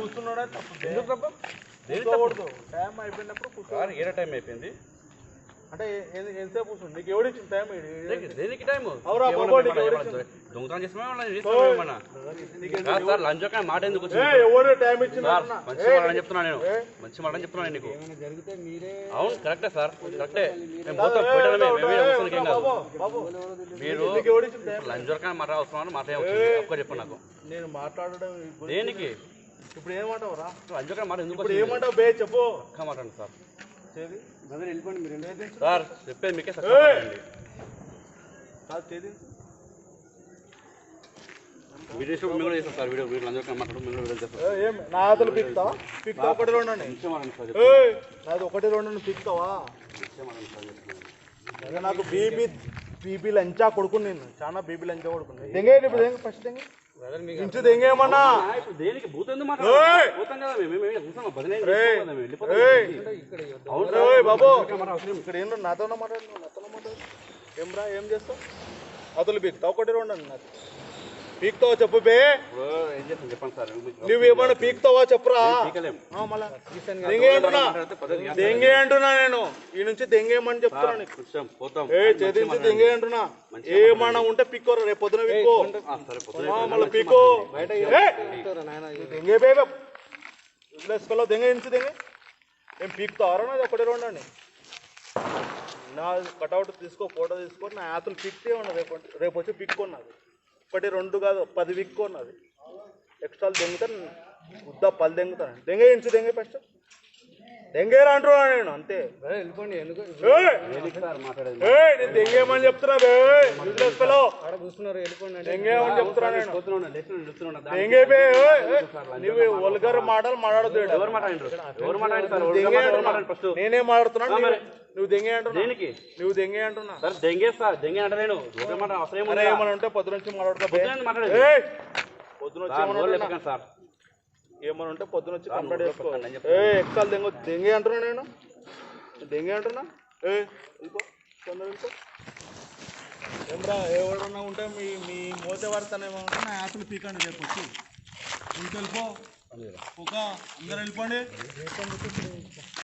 కూర్చున్నాడే? Time అయిపోయినప్పుడు కూర్చో. Sir ఏ time అయిపోయింది. అంటే ఎంతసేపు కూర్చుండు నీకు టైం? దేనికి- టైం అవురా దొంగతనం సార్ లంచ్ ఒక మాట ఎందుకు ఏ వచ్చింది ఎవడు టైం ఇచ్చిన సార్ మంచి మాట అని చెప్తున్నా నేను. మంచి మాట అని చెప్తున్నా నీకు. అవును కరెక్టే సార్ కరెక్టే. మేము పోతాం మేమే అవసరం కాదు. మీరు లంచ్ వరకు మాట అవసరం మాట ఒక్క చెప్పు నాకు. నేను మాట్లాడడం దేనికి? ఇప్పుడు ఏమంటావు రా? లంచ్ మాట ఎందుకు ఏమంటావు బే చెప్పు. ఒక్క మాట సార్. సార్ చెప్పేది మీకే వీడియో సార్ వీడియో వీడియో మాట్లాడు వీడియో నా పిక్తావా? పిక్తా ఒకటి రెండు అండి సార్ ఏయ్, నాది ఒకటి రెండు పిక్తావా? నాకు బీబీ బీబీ లంచా కొడుకుని నేను చాలా బీబీ లంచా కొడుకుని. దెంగే ఇప్పుడు దెంగ ఫస్ట్ దెంగ. ఇంచు దెంగేమన్నా? దేనికి? భూతం కదా మేము బాబు! ఇక్కడ ఏంటో నాతోనే మాట్లాడు నాతోనే మాట్లాడు ఏం రా ఏం చేస్తావు? అతలు పీక్తావు ఒకటి రెండు నాకు. పీక్తావా చెప్పు బే? ఇప్పుడు ఏం చేస్తాం చెప్పండి సార్. మీకు- నువ్వు ఏమన్నా పీక్తావా చెప్పురా? పీకలేం. ఆ, మళ్ళా. దెంగే అంటున్నా. దెంగే అంటున్నా నేను. ఈ నుంచి దెంగేయమని చెప్తున్నా ఏ దెంగే అంటున్నా. ఏమన్నా ఉంటే పిక్కోరా రేపు పొద్దున పిక్కో. ఆ, సరే పోతాం ఆ, మళ్ళీ పీకో ఏ! దెంగే బే వదిలేసుకోలో దెంగ ఇంచు దెంగ? ఏం పీకుతావరా నాది ఒకటి రెండు అండి. నా కటౌట్ తీసుకో ఫోటో తీసుకో నా ఆతులు పిక్తే ఉన్నది రేపు రేపు వచ్చి పిక్కున్నది ఒకటి రెండు కాదు పది పిక్కున్నది ఎక్స్ట్రాలు దెంగుతాను ఉద్దా పది దెంగుతాను దెంగే ఇంచు దెంగే ఫస్ట్ దెంగేరా అంటున్నా నేను అంతే. నేను దెంగేయమని చెప్తున్నా బే బిజినెస్ పిలో దెంగేయమని చెప్తున్నా నేను. పోతున్నాను లేచిన నిలుస్తున్నాను దానికి దెంగే బే ఏయ్, ఏయ్, నువ్వు వల్గర్ మాటలు. ఫస్ట్ నేనే మాట్లాడుతున్నా ఆ, మరి. నువ్వు దెంగే అంటున్నా. దేనికి? నువ్వు దెంగే అంటున్నా. సార్ దెంగే సార్ దెంగే అంటే నేను. అవసరం అరే ఏముంది ఏమని ఉంటే పొద్దు నుంచి మాట్లాడుతా బే. పొద్దున మాట్లాడేది. ఏయ్, పొద్దున వచ్చి సార్ ఏమని నోరు ఉంటున్నా? లేపకండి సార్. ఏమని ఉంటే పొద్దున వచ్చి కంప్లీట్ నోరు చేసుకో. లేపకండి అని ఏ ఎక్కాలి దెంగ. దెంగే అంటున్నా నేను. దెంగే అంటున్నా? ఏ వెళ్ళిపో తొందర వెళ్ళిపో ఏమరా ఎవరన్నా ఉంటే మీ మీ మోతే వాడతానేమో ఉంటే నా ఆశలు పీకండి రేపు వచ్చి. ఇంటికి వెళ్ళిపో ఒక అందరు వెళ్ళిపోండి.